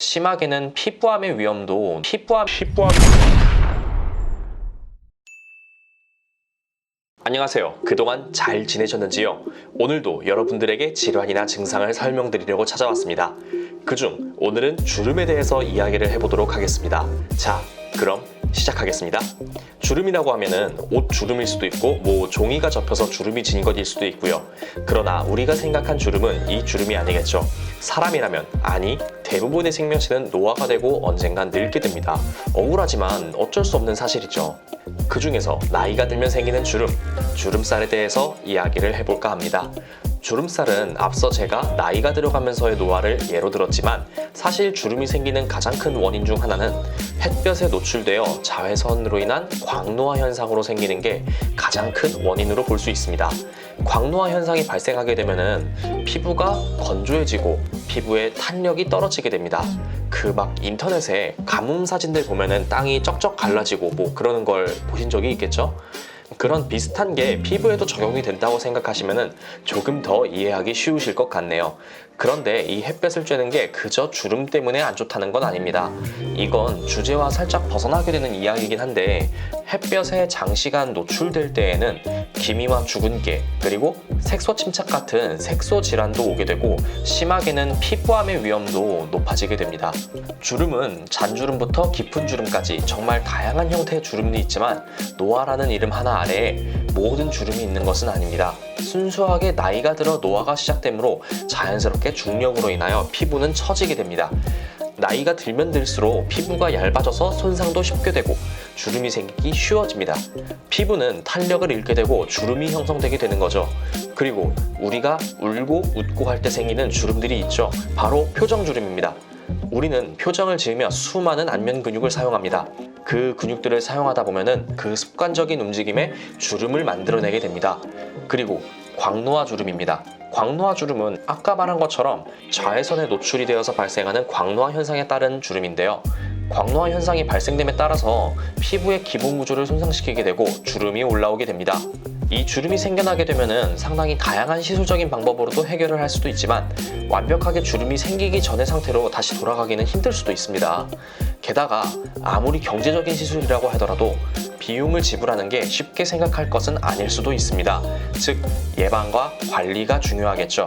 심하게는 피부암의 위험도 피부암 피부암 안녕하세요. 그동안 잘 지내셨는지요? 오늘도 여러분들에게 질환이나 증상을 설명드리려고 찾아왔습니다. 그중 오늘은 주름에 대해서 이야기를 해보도록 하겠습니다. 자, 그럼 시작하겠습니다. 주름이라고 하면은 옷 주름일 수도 있고 뭐 종이가 접혀서 주름이 진 것일 수도 있고요. 그러나 우리가 생각한 주름은 이 주름이 아니겠죠. 사람이라면 아니 대부분의 생명체는 노화가 되고 언젠간 늙게 됩니다. 억울하지만 어쩔 수 없는 사실이죠. 그 중에서 나이가 들면 생기는 주름, 주름살에 대해서 이야기를 해볼까 합니다. 주름살은 앞서 제가 나이가 들어가면서의 노화를 예로 들었지만 사실 주름이 생기는 가장 큰 원인 중 하나는 햇볕에 노출되어 자외선으로 인한 광노화 현상으로 생기는 게 가장 큰 원인으로 볼 수 있습니다. 광노화 현상이 발생하게 되면은 피부가 건조해지고 피부의 탄력이 떨어지게 됩니다. 그 막 인터넷에 가뭄 사진들 보면은 땅이 쩍쩍 갈라지고 뭐 그러는 걸 보신 적이 있겠죠? 그런 비슷한 게 피부에도 적용이 된다고 생각하시면 조금 더 이해하기 쉬우실 것 같네요. 그런데 이 햇볕을 쬐는 게 그저 주름 때문에 안 좋다는 건 아닙니다. 이건 주제와 살짝 벗어나게 되는 이야기이긴 한데 햇볕에 장시간 노출될 때에는 기미와 주근깨 그리고 색소 침착 같은 색소 질환도 오게 되고 심하게는 피부암의 위험도 높아지게 됩니다. 주름은 잔주름부터 깊은 주름까지 정말 다양한 형태의 주름이 있지만 노화라는 이름 하나 아래에 모든 주름이 있는 것은 아닙니다. 순수하게 나이가 들어 노화가 시작되므로 자연스럽게 중력으로 인하여 피부는 처지게 됩니다. 나이가 들면 들수록 피부가 얇아져서 손상도 쉽게 되고 주름이 생기기 쉬워집니다. 피부는 탄력을 잃게 되고 주름이 형성되게 되는 거죠. 그리고 우리가 울고 웃고 할 때 생기는 주름들이 있죠. 바로 표정 주름입니다. 우리는 표정을 지으며 수많은 안면 근육을 사용합니다. 그 근육들을 사용하다 보면은 그 습관적인 움직임에 주름을 만들어내게 됩니다. 그리고 광노화 주름입니다. 광노화 주름은 아까 말한 것처럼 자외선에 노출이 되어서 발생하는 광노화 현상에 따른 주름인데요. 광노화 현상이 발생됨에 따라서 피부의 기본 구조를 손상시키게 되고 주름이 올라오게 됩니다. 이 주름이 생겨나게 되면은 상당히 다양한 시술적인 방법으로도 해결을 할 수도 있지만 완벽하게 주름이 생기기 전의 상태로 다시 돌아가기는 힘들 수도 있습니다. 게다가 아무리 경제적인 시술이라고 하더라도 비용을 지불하는 게 쉽게 생각할 것은 아닐 수도 있습니다. 즉, 예방과 관리가 중요하겠죠.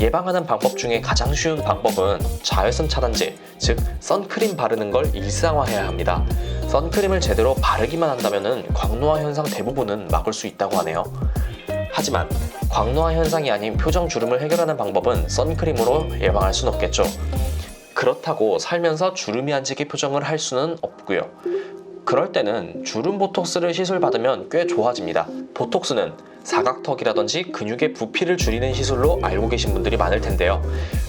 예방하는 방법 중에 가장 쉬운 방법은 자외선 차단제, 즉, 선크림 바르는 걸 일상화해야 합니다. 선크림을 제대로 바르기만 한다면 광노화 현상 대부분은 막을 수 있다고 하네요. 하지만 광노화 현상이 아닌 표정 주름을 해결하는 방법은 선크림으로 예방할 수는 없겠죠. 그렇다고 살면서 주름이 안 지게 표정을 할 수는 없고요. 그럴 때는 주름 보톡스를 시술 받으면 꽤 좋아집니다. 보톡스는 사각턱이라든지 근육의 부피를 줄이는 시술로 알고 계신 분들이 많을 텐데요.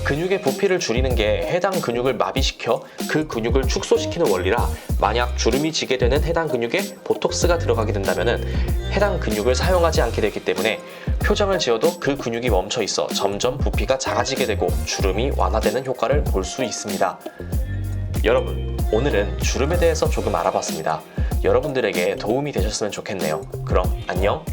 근육의 부피를 줄이는 게 해당 근육을 마비시켜 그 근육을 축소시키는 원리라 만약 주름이 지게 되는 해당 근육에 보톡스가 들어가게 된다면 해당 근육을 사용하지 않게 되기 때문에 표정을 지어도 그 근육이 멈춰 있어 점점 부피가 작아지게 되고 주름이 완화되는 효과를 볼 수 있습니다. 여러분, 오늘은 주름에 대해서 조금 알아봤습니다. 여러분들에게 도움이 되셨으면 좋겠네요. 그럼 안녕!